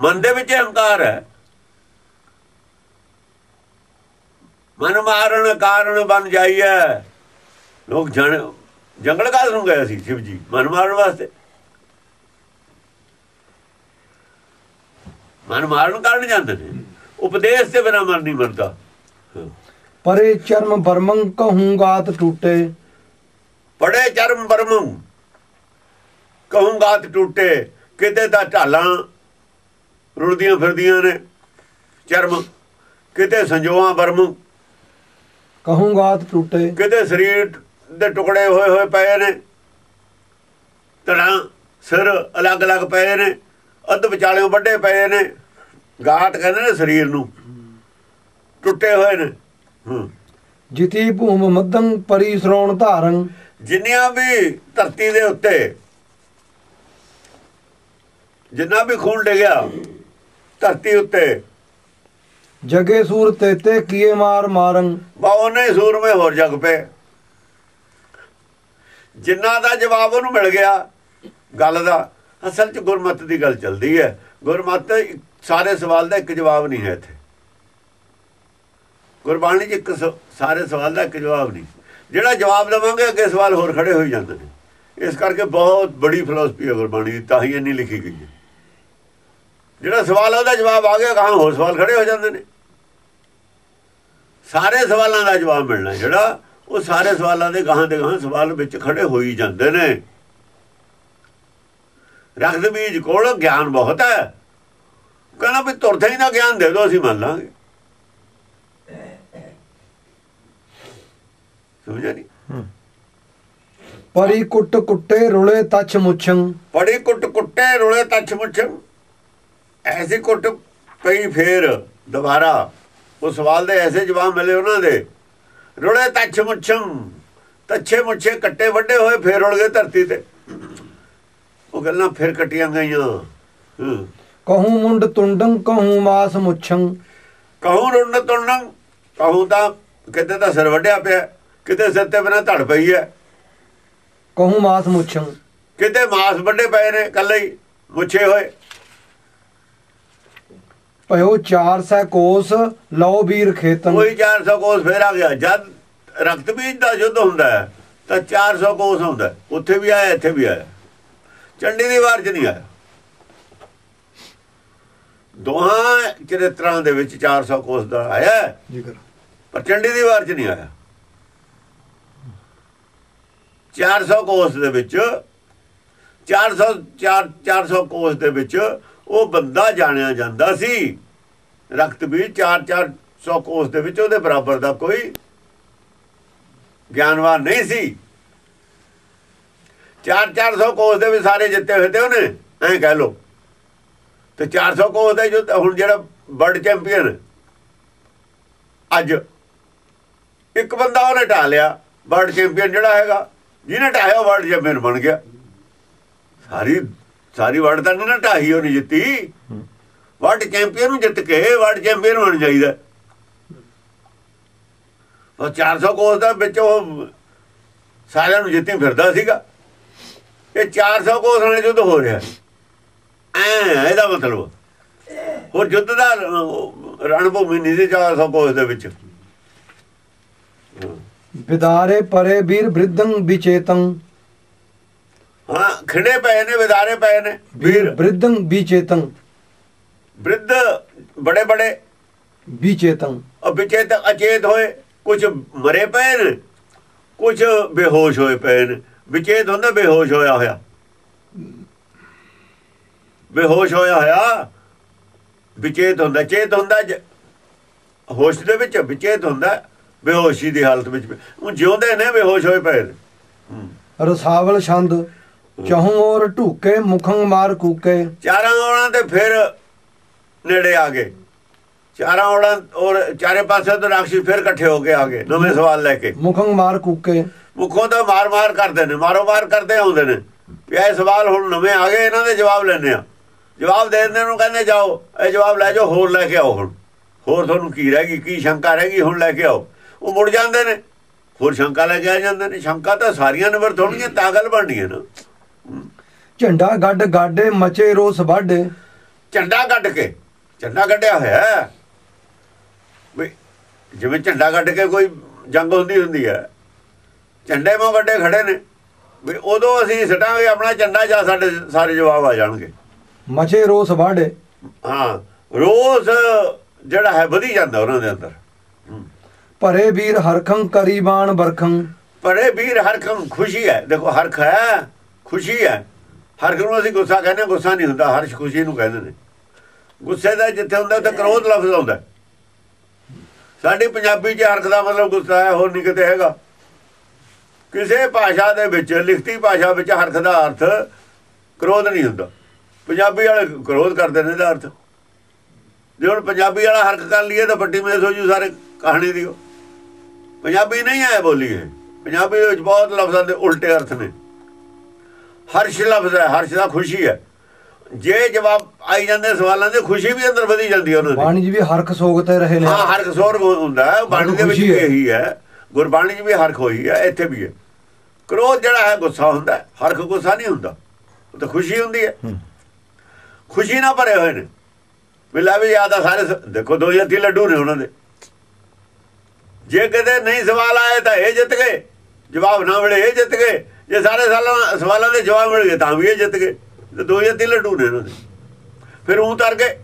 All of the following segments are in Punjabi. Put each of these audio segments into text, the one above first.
ਮਨ ਦੇ ਵਿੱਚ ਹੰਕਾਰ ਹੈ। ਮਨ ਮਾਰਨ ਕਾਰਨ ਬਣ ਜਾਈਏ ਲੋਕ ਜਣ ਜੰਗਲ ਕਾਸ ਨੂੰ ਗਏ ਸੀ ਸ਼ਿਵ ਜੀ ਮਨ ਮਾਰਨ ਵਾਸਤੇ। ਮਨ ਮਾਰਨ ਕਾਰਨ ਜਾਂਦੇ ਨੇ। ਉਪਦੇਸ਼ ਦੇ ਬਿਨਾ ਮਨ ਨਹੀਂ ਮਰਦਾ। ਪਰੇ ਚਰਮ ਬਰਮੰ ਕਹੂੰਗਾਤ ਟੂਟੇ। ਬੜੇ ਚਰਮ ਬਰਮੰ ਕਹੂੰਗਾਤ ਟੁੱਟੇ। ਕਿਤੇ ਤਾਂ ਢਾਲਾਂ ਰੁਲਦੀਆਂ ਫਿਰਦੀਆਂ ਨੇ। ਚਰਮ ਕਿਤੇ ਸੰਜੋਆਂ ਬਰਮ ਕਹੂੰਗਾਤ ਟੂਟੇ। ਕਿਤੇ ਸਰੀਰ ਦੇ ਟੁਕੜੇ ਹੋਏ ਹੋਏ ਪਏ ਨੇ। ਤੜਾਂ ਸਿਰ ਅਲੱਗ-ਅਲੱਗ ਪਏ ਨੇ। ਅੱਧ ਵਿਚਾਲਿਓਂ ਵੱਡੇ ਪਏ ਨੇ। ਗਾਟ ਕਹਿੰਦੇ ਨੇ ਸਰੀਰ ਨੂੰ। ਟੁੱਟੇ ਹੋਏ ਨੇ। ਜਿਤੀ ਭੂਮ ਮਦੰ ਪਰੀ ਸ਼੍ਰੋਣ ਧਾਰੰ ਜਿੰਨੀਆਂ ਵੀ ਧਰਤੀ ਦੇ ਉੱਤੇ ਜਿੰਨਾ ਵੀ ਖੂਨ ਡਿੱਗਿਆ ਧਰਤੀ ਉੱਤੇ। ਜਗੇ ਸੂਰ ਤੇਤੇ ਕੀਏ ਮਾਰ ਮਾਰੰ। ਬਾ ਉਹਨੇ ਸੂਰਮੇ ਹੋਰ ਜਗ ਪਏ। ਜਿੰਨਾ ਦਾ ਜਵਾਬ ਉਹਨੂੰ ਮਿਲ ਗਿਆ ਗੱਲ ਦਾ ਅਸਲ 'ਚ ਗੁਰਮਤ ਦੀ ਗੱਲ ਚੱਲਦੀ ਹੈ। ਗੁਰਮਤ ਸਾਰੇ ਸਵਾਲ ਦਾ ਇੱਕ ਜਵਾਬ ਨਹੀਂ ਹੈ ਇੱਥੇ। ਗੁਰਬਾਣੀ 'ਚ ਇੱਕ ਸਾਰੇ ਸਵਾਲ ਦਾ ਇੱਕ ਜਵਾਬ ਨਹੀਂ। ਜਿਹੜਾ ਜਵਾਬ ਦੇਵਾਂਗੇ ਅੱਗੇ ਸਵਾਲ ਹੋਰ ਖੜੇ ਹੋਈ ਜਾਂਦੇ ਨੇ। ਇਸ ਕਰਕੇ ਬਹੁਤ ਬੜੀ ਫਿਲਾਸਫੀ ਹੈ ਗੁਰਬਾਣੀ ਦੀ ਤਾਂ ਹੀ ਇੰਨੀ ਲਿਖੀ ਗਈ ਹੈ। ਜਿਹੜਾ ਸਵਾਲ ਉਹਦਾ ਜਵਾਬ ਆ ਗਿਆ ਕਹਾਂ ਹੋਰ ਸਵਾਲ ਖੜੇ ਹੋ ਜਾਂਦੇ ਨੇ। ਸਾਰੇ ਸਵਾਲਾਂ ਦਾ ਜਵਾਬ ਮਿਲਣਾ ਜਿਹੜਾ ਉਹ ਸਾਰੇ ਸਵਾਲਾਂ ਦੇ ਗਾਹਾਂ ਦੇ ਗਾਹਾਂ ਸਵਾਲ ਵਿੱਚ ਖੜੇ ਹੋਈ ਜਾਂਦੇ ਨੇ। ਰਖਦ ਬੀਜ ਕੋਲ ਗਿਆਨ ਬਹੁਤ ਹੈ। ਕਹਿੰਦਾ ਵੀ ਤੁਰਥੇ ਹੀ ਨਾ ਗਿਆਨ ਦੇ ਦੋ ਅਸੀਂ ਮੰਨ ਲਾਂਗੇ। ਸਮਝਿਆ ਨਹੀਂ? ਪਰੀ ਕੁੱਟ ਕੁੱਟੇ ਰੁਲੇ ਤਛ ਮੁਛੰ। ਬੜੀ ਕੁੱਟ ਕੁੱਟੇ ਰੋਲੇ ਤੱਛ ਮੁੱਛ। ਐਸੀ ਕੁੱਟ ਪਈ ਫੇਰ ਦੁਬਾਰਾ। ਉਹ ਸਵਾਲ ਦੇ ਐਸੇ ਜਵਾਬ ਮਿਲੇ ਉਹਨਾਂ ਦੇ। ਰੋਲੇ ਤੱਛ ਮੁੱਛਮ ਤੱਛੇ ਮੁੱਛੇ ਕੱਟੇ ਵੱਡੇ ਹੋਏ ਫੇਰ ਗਏ ਧਰਤੀ ਤੇ। ਉਹ ਗੱਲਾਂ ਫਿਰ ਕੱਟੀਆਂ ਗਈਆਂ। ਕਹੂੰ ਮੁੰਡ ਤੁੰਡੰ ਕਹੂੰ ਮਾਸ ਮੁਛੰ। ਕਹੂੰ ਰੁੰਨ ਤੁੰਨੰ ਕਹੂੰ ਤਾਂ ਕਿਤੇ ਤਾਂ ਸਿਰ ਵੱਡਿਆ ਪਿਆ ਕਿਤੇ ਸਿਰ ਤੇ ਬਿਨਾ ਧੜ ਪਈ ਹੈ ਕਹੂੰ ਮਾਸ ਮੁਛੰ। ਕਿਤੇ ਮਾਸ ਵੱਡੇ ਪਏ ਨੇ ਕੱਲੇ ਹੀ ਮੁੱਛੇ ਹੋਏ। ਭਇਓ 400 ਕੋਸ ਲਓ ਵੀਰ ਖੇਤਨ ਕੋਈ 400 ਕੋਸ ਫੇਰ ਆ ਗਿਆ। ਜਦ ਰਕਤ ਬੀਜ ਦਾ ਯੁੱਧ ਹੁੰਦਾ ਹੈ ਤਾਂ 400 ਕੋਸ ਹੁੰਦਾ। ਉੱਥੇ ਵੀ ਆਇਆ ਇੱਥੇ ਵੀ ਆਇਆ। ਚੰਡੀ ਦੀ ਵਾਰ ਚ ਨਹੀਂ ਆਇਆ। ਦੋਹਾਂ ਚਰਿੱਤਰਾਂ ਦੇ ਵਿੱਚ 400 ਕੋਸ ਦਾ ਆਇਆ ਹੈ, ਜਿਗਰ ਪਰ ਚੰਡੀ ਦੀ ਵਾਰ ਚ ਨਹੀਂ ਆਇਆ। 400 ਕੋਸ ਦੇ ਵਿੱਚ 400 4 400 ਕੋਸ ਦੇ ਵਿੱਚ ਉਹ ਬੰਦਾ ਜਾਣਿਆ ਜਾਂਦਾ ਸੀ। ਰਕਤ ਵੀ 4 400 ਕੋਸ ਦੇ ਵਿੱਚ ਉਹਦੇ ਬਰਾਬਰ ਦਾ ਕੋਈ ਗਿਆਨਵਾਨ ਨਹੀਂ ਸੀ। 4 400 ਕੋਸ ਦੇ ਵੀ ਸਾਰੇ ਜਿੱਤੇ ਹੋਏ ਤੇ ਉਹਨੇ, ਐਂ ਕਹਿ ਲੋ ਤੇ 400 ਕੋਸ ਦਾ ਜੋ ਹੁਣ ਜਿਹੜਾ ਵਰਲਡ ਚੈਂਪੀਅਨ ਅੱਜ ਇੱਕ ਬੰਦਾ ਉਹਨੇ ਢਾ ਲਿਆ, ਵਰਲਡ ਚੈਂਪੀਅਨ ਜਿਹੜਾ ਹੈਗਾ, ਜਿਹਨੇ ਢਾਇਆ ਉਹ ਵਰਲਡ ਚੈਂਪੀਅਨ ਬਣ ਗਿਆ। ਸਾਰੀ ਸਾਰੀ ਵਰਲਡ ਤਾਂ ਨਹੀਂ ਨਾ ਢਾਹੀ ਉਹਨੇ ਜਿੱਤੀ। ਵਰਲਡ ਚੈਂਪੀਅਨ ਨੂੰ ਜਿੱਤ ਕੇ ਵਰਲਡ ਚੈਂਪੀਅਨ ਹੋਣਾ ਚਾਹੀਦਾ ਉਹ 400 ਕੋਸ ਦਾ ਵਿੱਚ ਉਹ ਸਾਰਿਆਂ ਨੂੰ ਜਿੱਤੀ ਫਿਰਦਾ ਸੀਗਾ। ਇਹ 400 ਕੋਸ ਨਾਲ ਜੁੱਧ ਹੋ ਰਿਹਾ। ਐ ਇਹਦਾ ਮਤਲਬ। ਹੋਰ ਜੁੱਧ ਦਾ ਰਣਭੂਮੀ ਨਹੀਂ ਸੀ 400 ਕੋਸ ਦੇ ਵਿੱਚ। ਵਿਦਾਰੇ ਪਰੇ ਵੀਰ ਬ੍ਰਿਧੰ ਵਿਚੇਤੰ। ਹਾਂ ਖੜੇ ਪਏ ਨੇ ਵਿਦਾਰੇ ਪਏ ਨੇ। ਵੀਰ ਵੀਰ। ਬ੍ਰਿਧੰ ਵਿਚੇਤੰ। ਬ੍ਰਿਧ ਬੜੇ ਬੜੇ ਵਿਚੇਤੰ ਅਚੇਤ ਅਚੇਤ ਹੋਏ ਕੁਝ ਮਰੇ ਪਏ ਨੇ ਕੁਝ ਬੇਹੋਸ਼ ਹੋਏ ਪਏ ਨੇ। ਵਿਚੇਤ ਹੁੰਦਾ ਬੇਹੋਸ਼ ਹੋਇਆ ਹੋਇਆ। ਬੇਹੋਸ਼ ਹੋਇਆ ਹੋਇਆ ਵਿਚੇਤ ਹੁੰਦਾ ਚੇਤ ਹੁੰਦਾ ਹੋਸ਼ ਦੇ ਵਿੱਚ ਵਿਚੇਤ ਹੁੰਦਾ ਬੇਹੋਸ਼ੀ ਦੀ ਹਾਲਤ ਵਿੱਚ ਉਹ ਜਿਉਂਦੇ ਨੇ ਬੇਹੋਸ਼ ਹੋਏ ਪਏ ਨੇ। ਰਸਾਵਲ ਛੰਦ ਚਹੂੰ ਔਰ ਢੂਕੇ ਮੁਖੰ ਮਾਰ ਕੂਕੇ। ਚਾਰਾਂ ਔਲਾਂ ਤੇ ਫਿਰ ਨੇੜੇ ਆ ਗਏ। ਚਾਰਾਂ ਔਲਾਂ ਔਰ ਚਾਰੇ ਪਾਸੇ ਤੋਂ ਰਾਖਸ਼ੀ ਫਿਰ ਇਕੱਠੇ ਹੋ ਕੇ ਆ ਗਏ ਨਵੇਂ ਸਵਾਲ ਲੈ ਕੇ। ਮੁਖੰ ਮਾਰ ਕੂਕੇ ਮੁੱਖੋਂ ਤਾਂ ਮਾਰ-ਮਾਰ ਕਰਦੇ ਨੇ ਮਾਰੋ-ਮਾਰ ਕਰਦੇ ਆਉਂਦੇ ਨੇ। ਵੀ ਇਹ ਸਵਾਲ ਹੁਣ ਨਵੇਂ ਆ ਗਏ ਇਹਨਾਂ ਦੇ ਜਵਾਬ ਲੈਣੇ ਆ ਜਵਾਬ ਦੇ ਦਿੰਦੇ ਨੂੰ ਕਹਿੰਦੇ ਜਾਓ ਇਹ ਜਵਾਬ ਲੈ ਜਾਓ ਹੋਰ ਲੈ ਕੇ ਆਓ ਹੁਣ। ਹੋਰ ਤੁਹਾਨੂੰ ਕੀ ਰਹਿ ਗਈ ਕੀ ਸ਼ੰਕਾ ਰਹਿ ਗਈ ਹੁਣ ਲੈ ਕੇ ਆਓ। ਉਹ ਮੁੜ ਜਾਂਦੇ ਨੇ ਹੋਰ ਸ਼ੰਕਾ ਲੈ ਕੇ ਆ ਜਾਂਦੇ ਨੇ। ਸ਼ੰਕਾ ਤਾਂ ਸਾਰੀਆਂ ਨਿਵਰਤ ਹੋਣਗੀਆਂ ਤਾਂ ਗੱਲ ਬਣਨੀ ਹੈ ਨਾ। ਝੰਡਾ ਗੱਡ ਗਾਡੇ ਮਚੇ ਰੋਸ ਵਾਢੇ। ਝੰਡਾ ਕੱਢ ਕੇ। ਝੰਡਾ ਕੱਢਿਆ ਹੋਇਆ। ਵੀ ਜਿਵੇਂ ਝੰਡਾ ਕੱਢ ਕੇ ਕੋਈ ਜੰਗ ਹੁੰਦੀ ਹੁੰਦੀ ਹੈ। ਝੰਡੇ ਮੋਂ ਵੱਡੇ ਖੜੇ ਨੇ। ਵੀ ਉਦੋਂ ਅਸੀਂ ਸਟਾਂਗੇ ਆਪਣਾ ਝੰਡਾ ਜਾਂ ਸਾਡੇ ਸਾਰੇ ਜਵਾਬ ਆ ਜਾਣਗੇ। ਮਚੇ ਰੋਸ ਵਾੜੇ ਹਾਂ ਰੋਜ਼ ਜਿਹੜਾ ਹੈ ਵਧੀ ਜਾਂਦਾ ਉਹਨਾਂ ਦੇ ਅੰਦਰ। ਭਰੇ ਵੀਰ ਹਰਖੰ ਕਰੀਬਾਨ ਬਰਖੰ ਪਰੇ ਵੀਰ ਹਰਖਮ ਖੁਸ਼ੀ ਹੈ। ਦੇਖੋ ਹਰਖ ਹੈ ਖੁਸ਼ੀ ਹੈ। ਹਰਖ ਨੂੰ ਅਸੀਂ ਗੁੱਸਾ ਕਹਿੰਦੇ ਗੁੱਸਾ ਨਹੀਂ ਹੁੰਦਾ। ਹਰਸ਼ ਖੁਸ਼ੀ ਨੂੰ ਕਹਿੰਦੇ ਨੇ। ਗੁੱਸੇ ਦਾ ਜਿੱਥੇ ਹੁੰਦਾ ਤੇ ਕ੍ਰੋਧ ਲਫ਼ਜ਼ ਆਉਂਦਾ। ਸਾਡੀ ਪੰਜਾਬੀ 'ਚ ਹਰਖ ਦਾ ਮਤਲਬ ਗੁੱਸਾ ਹੈ, ਹੋਰ ਨਹੀਂ ਕਿਤੇ ਹੈਗਾ। ਕਿਸੇ ਭਾਸ਼ਾ ਦੇ ਵਿੱਚ, ਲਿਖਤੀ ਭਾਸ਼ਾ ਵਿੱਚ ਹਰਖ ਦਾ ਅਰਥ ਕ੍ਰੋਧ ਨਹੀਂ ਹੁੰਦਾ। ਪੰਜਾਬੀ ਵਾਲੇ ਕ੍ਰੋਧ ਕਰਦੇ ਨੇ ਇਹਦਾ ਅਰਥ। ਜੇ ਹੁਣ ਪੰਜਾਬੀ ਵਾਲਾ ਹਰਖ ਕਰ ਲਈਏ ਤਾਂ ਵੱਡੀ ਮੇਸ ਹੋ ਜੂ ਸਾਰੇ ਕਹਾਣੀ ਦੀ ਪੰਜਾਬੀ ਨਹੀਂ ਆਇਆ ਬੋਲੀ ਹੈ ਪੰਜਾਬੀ ਦੇ ਵਿੱਚ ਬਹੁਤ ਲਫ਼ਜ਼ਾਂ ਦੇ ਉਲਟੇ ਅਰਥ ਨੇ। ਹਰਸ਼ ਲਫ਼ਜ਼ ਹੈ, ਹਰਸ਼ ਦਾ ਖੁਸ਼ੀ ਹੈ। ਜੇ ਜਵਾਬ ਆਈ ਜਾਂਦੇ ਸਵਾਲਾਂ ਦੇ ਖੁਸ਼ੀ ਵੀ ਅੰਦਰ ਵਧੀ ਜਾਂਦੀ ਉਹਨਾਂ ਦੀ। ਬਾਣੀ ਜੀ ਵੀ ਹਰਖ ਸੋਗ ਤੇ ਰਹੇ ਨੇ। ਹਾਂ ਹਰਖ ਸੋਰ ਹੁੰਦਾ ਬਾਣੀ ਦੇ ਵਿੱਚ। ਇਹੀ ਹੈ। ਗੁਰਬਾਣੀ 'ਚ ਵੀ ਹਰਖ ਹੋਈ ਹੈ ਇੱਥੇ ਵੀ ਹੈ। ਕ੍ਰੋਧ ਜਿਹੜਾ ਹੈ ਗੁੱਸਾ ਹੁੰਦਾ ਹਰਖ ਗੁੱਸਾ ਨਹੀਂ ਹੁੰਦਾ। ਉਹ ਤਾਂ ਖੁਸ਼ੀ ਹੁੰਦੀ ਹੈ। ਖੁਸ਼ੀ ਨਾਲ ਭਰੇ ਹੋਏ ਨੇ। ਮਿਲਾ ਵੀ ਯਾਦ ਆ ਸਾਰੇ ਦੇਖੋ ਦੋ ਜਾਂ ਤਿੰਨ ਲੱਡੂ ਨੇ ਉਹਨਾਂ ਦੇ। ਜੇ ਕਦੇ ਨਹੀਂ ਸਵਾਲ ਆਏ ਤਾਂ ਇਹ ਜਿੱਤ ਗਏ। ਜਵਾਬ ਨਾ ਮਿਲੇ ਇਹ ਜਿੱਤ ਗਏ। ਜੇ ਸਾਰੇ ਸਾਲਾਂ ਸਵਾਲਾਂ ਦੇ ਜਵਾਬ ਮਿਲ ਗਏ ਤਾਂ ਵੀ ਇਹ ਜਿੱਤ ਗਏ। ਤੇ ਦੋ ਜਾਂ ਤਿੰਨ ਲੱਡੂ ਨੇ ਉਹਨਾਂ ਦੇ। ਫਿਰ ਉਹ ਤਰ ਗਏ।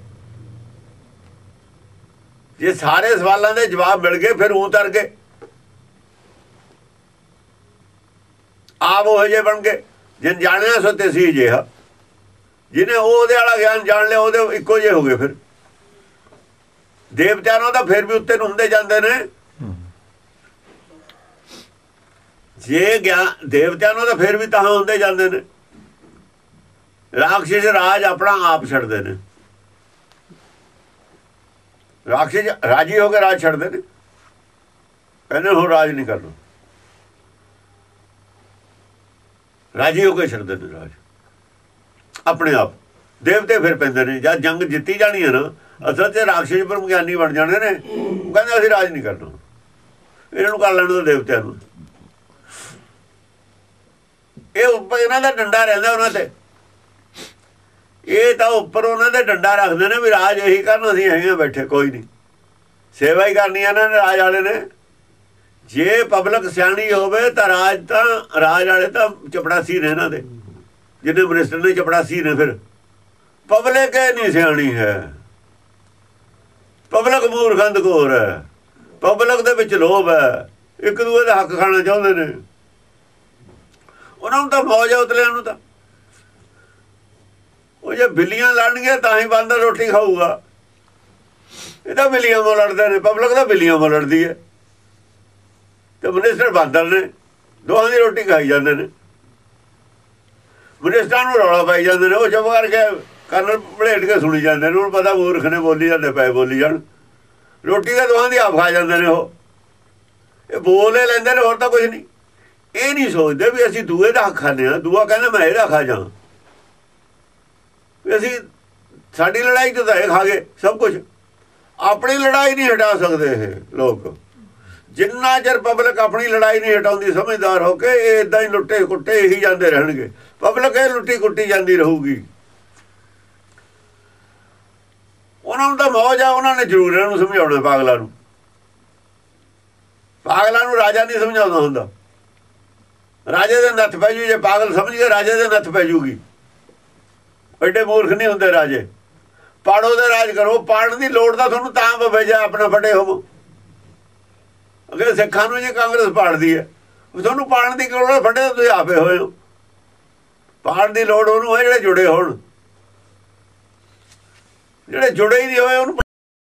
ਜੇ ਸਾਰੇ ਸਵਾਲਾਂ ਦੇ ਜਵਾਬ ਮਿਲ ਗਏ ਫਿਰ ਉਹ ਤਰ ਗਏ। ਆਪ ਉਹ ਜੇ ਬਣ ਗਏ ਜਿਨ ਜਾਣਿਆ ਸੋ ਤੇ ਸੀ ਜਿਹਾ। ਜਿਹਨੇ ਉਹ ਉਹਦੇ ਵਾਲਾ ਗਿਆਨ ਜਾਣ ਲਿਆ ਉਹਦੇ ਇੱਕੋ ਜਿਹੇ ਹੋ ਗਏ ਫਿਰ। ਦੇਵਤਿਆਂ ਨੂੰ ਤਾਂ ਫਿਰ ਵੀ ਉੱਤੇ ਨੂੰ ਹੁੰਦੇ ਜਾਂਦੇ ਨੇ। ਜੇ ਗਿਆਨ ਦੇਵਤਿਆਂ ਨੂੰ ਤਾਂ ਫਿਰ ਵੀ ਤਾਂ ਹੁੰਦੇ ਜਾਂਦੇ ਨੇ। ਰਾਖਸ਼ ਰਾਜ ਆਪਣਾ ਆਪ ਛੱਡਦੇ ਨੇ। ਰਾਖਸ਼ ਰਾਜੀ ਹੋ ਕੇ ਰਾਜ ਛੱਡਦੇ ਨੇ। ਕਹਿੰਦੇ ਹੋ ਰਾਜ ਨਹੀਂ ਕਰਨਾ। ਰਾਜੀ ਹੋ ਕੇ ਛੱਡਦੇ ਨੇ ਰਾਜ। ਆਪਣੇ ਆਪ। ਦੇਵਤੇ ਫਿਰ ਪੈਂਦੇ ਨੇ। ਜਦ ਜੰਗ ਜਿੱਤੀ ਜਾਣੀ ਹੈ ਨਾ, ਅਸਲ ਤੇ ਰਾਖਸ਼ ਪਰ ਗਿਆਨੀ ਬਣ ਜਾਣੇ ਨੇ। ਉਹ ਕਹਿੰਦੇ ਅਸੀਂ ਰਾਜ ਨਹੀਂ ਕਰਨਾ। ਇਹਨਾਂ ਨੂੰ ਕਰ ਲੈਣ ਦੋ ਦੇਵਤਿਆਂ ਨੂੰ। ਇਹ ਉੱਪਰ ਇਹਨਾਂ ਦਾ ਡੰਡਾ ਰਹਿੰਦਾ ਉਹਨਾਂ ਤੇ। ਇਹ ਤਾਂ ਉੱਪਰ ਉਹਨਾਂ ਦੇ ਡੰਡਾ ਰੱਖਦੇ ਨੇ ਵੀ ਰਾਜ ਇਹੀ ਕਰਨ, ਅਸੀਂ ਹੈਗੇ ਹਾਂ ਬੈਠੇ, ਕੋਈ ਨਹੀਂ। ਸੇਵਾ ਹੀ ਕਰਨੀ ਇਹਨਾਂ ਨੇ, ਰਾਜ ਵਾਲੇ ਨੇ। ਜੇ ਪਬਲਿਕ ਸਿਆਣੀ ਹੋਵੇ ਤਾਂ ਰਾਜ ਤਾਂ, ਰਾਜ ਵਾਲੇ ਤਾਂ ਚਪੜਾਸੀ ਨੇ ਇਹਨਾਂ ਦੇ। ਜਿਹਨੇ ਮਿਨਿਸਟਰ ਨੇ ਚਪੜਾਸੀ ਨੇ ਫਿਰ। ਪਬਲਿਕ ਇਹ ਨਹੀਂ ਸਿਆਣੀ ਹੈ। ਪਬਲਿਕ ਮੂਰਖੰਦ ਕੋਰ ਹੈ। ਪਬਲਿਕ ਦੇ ਵਿੱਚ ਲੋਭ ਹੈ। ਇੱਕ ਦੂਏ ਦਾ ਹੱਕ ਖਾਣਾ ਚਾਹੁੰਦੇ ਨੇ। ਉਹਨਾਂ ਨੂੰ ਤਾਂ ਮੌਜ ਆ ਉਤਲਿਆਂ ਨੂੰ ਤਾਂ। ਉਹ ਜੇ ਬਿੱਲੀਆਂ ਲੜਨਗੇ ਤਾਂ ਹੀ ਬਾਂਦਰ ਰੋਟੀ ਖਾਊਗਾ। ਇਹ ਤਾਂ ਬਿੱਲੀਆਂ ਮੋ ਲੜਦੇ ਨੇ, ਪਬਲਿਕ ਤਾਂ ਬਿੱਲੀਆਂ ਮੋ ਲੜਦੀ ਹੈ। ਤੇ ਮਿਨਿਸਟਰ ਬਾਂਦਰ ਨੇ ਦੋਹਾਂ ਦੀ ਰੋਟੀ ਖਾਈ ਜਾਂਦੇ ਨੇ। ਮਿਨਿਸਟਰਾਂ ਨੂੰ ਰੌਲਾ ਪਾਈ ਜਾਂਦੇ ਨੇ, ਉਹ ਚੁੱਪ ਕਰਕੇ ਕੰਨ ਭਲੇਟ ਕੇ ਸੁਣੀ ਜਾਂਦੇ ਨੇ, ਉਹਨੂੰ ਪਤਾ ਮੂਰਖ ਨੇ ਬੋਲੀ ਜਾਂਦੇ ਪਏ ਬੋਲੀ ਜਾਣ। ਰੋਟੀ ਤਾਂ ਦੋਹਾਂ ਦੀ ਆਪ ਖਾ ਜਾਂਦੇ ਨੇ ਉਹ। ਇਹ ਬੋਲੇ ਲੈਂਦੇ ਨੇ, ਹੋਰ ਤਾਂ ਕੁਝ ਨਹੀਂ। ਇਹ ਨਹੀਂ ਸੋਚਦੇ ਵੀ ਅਸੀਂ ਦੂਏ ਦਾ ਹੱਕ ਖਾਂਦੇ ਆ ਦੂਆ ਕਹਿੰਦਾ ਮੈਂ ਇਹਦਾ ਖਾ ਜਾ ਵੀ ਅਸੀਂ ਸਾਡੀ ਲੜਾਈ ਤੋਂ ਤਾਂ ਇਹ ਖਾ ਗਏ, ਸਭ ਕੁਝ ਆਪਣੀ ਲੜਾਈ ਨਹੀਂ ਹਟਾ ਸਕਦੇ ਇਹ ਲੋਕ। ਜਿੰਨਾ ਚਿਰ ਪਬਲਿਕ ਆਪਣੀ ਲੜਾਈ ਨਹੀਂ ਹਟਾਉਂਦੀ, ਸਮਝਦਾਰ ਹੋ ਕੇ ਇਹ ਇਦਾਂ ਹੀ ਲੁੱਟੇ ਕੁੱਟੇ ਹੀ ਜਾਂਦੇ ਰਹਿਣਗੇ। ਪਬਲਿਕ ਇਹ ਲੁੱਟੀ ਕੁੱਟੀ ਜਾਂਦੀ ਰਹੂਗੀ। ਉਹਨਾਂ ਨੂੰ ਤਾਂ ਮੌਜ ਆ, ਉਹਨਾਂ ਨੇ ਜ਼ਰੂਰ ਇਹਨਾਂ ਨੂੰ ਸਮਝਾਉਣਾ ਪਾਗਲਾਂ ਨੂੰ। ਪਾਗਲਾਂ ਨੂੰ ਰਾਜਾ ਨਹੀਂ ਸਮਝਾਉਂਦਾ ਹੁੰਦਾ। ਰਾਜੇ ਦੇ ਨੱਥ ਪੈ ਜੂ, ਜੇ ਪਾਗਲ ਸਮਝ ਕੇ ਰਾਜੇ ਦੇ ਨੱਥ ਪੈ ਜੂਗੀ। ਐਡੇ ਮੂਰਖ ਨਹੀਂ ਹੁੰਦੇ ਰਾਜੇ। ਪਾੜੋ ਦੇ ਰਾਜ ਕਰੋ ਪਾੜਨ ਦੀ ਲੋੜ ਤਾਂ ਤੁਹਾਨੂੰ ਤਾਂ ਪਵੇ ਜੇ ਆਪਣਾ ਫਟੇ ਹੋਵੋ। ਅਗਰ ਸਿੱਖਾਂ ਨੂੰ ਜੇ ਕਾਂਗਰਸ ਪਾੜਦੀ ਹੈ ਉਹ ਤੁਹਾਨੂੰ ਪਾੜਨ ਦੀ ਲੋੜ ਹੈ, ਫਟੇ ਤਾਂ ਤੁਸੀਂ ਆਪੇ ਹੋਏ ਹੋ। ਪਾੜਨ ਦੀ ਲੋੜ ਉਹਨੂੰ ਹੈ ਜਿਹੜੇ ਜੁੜੇ ਹੋਣ। ਜਿਹੜੇ ਜੁੜੇ ਹੀ ਨਹੀਂ ਹੋਏ ਉਹਨੂੰ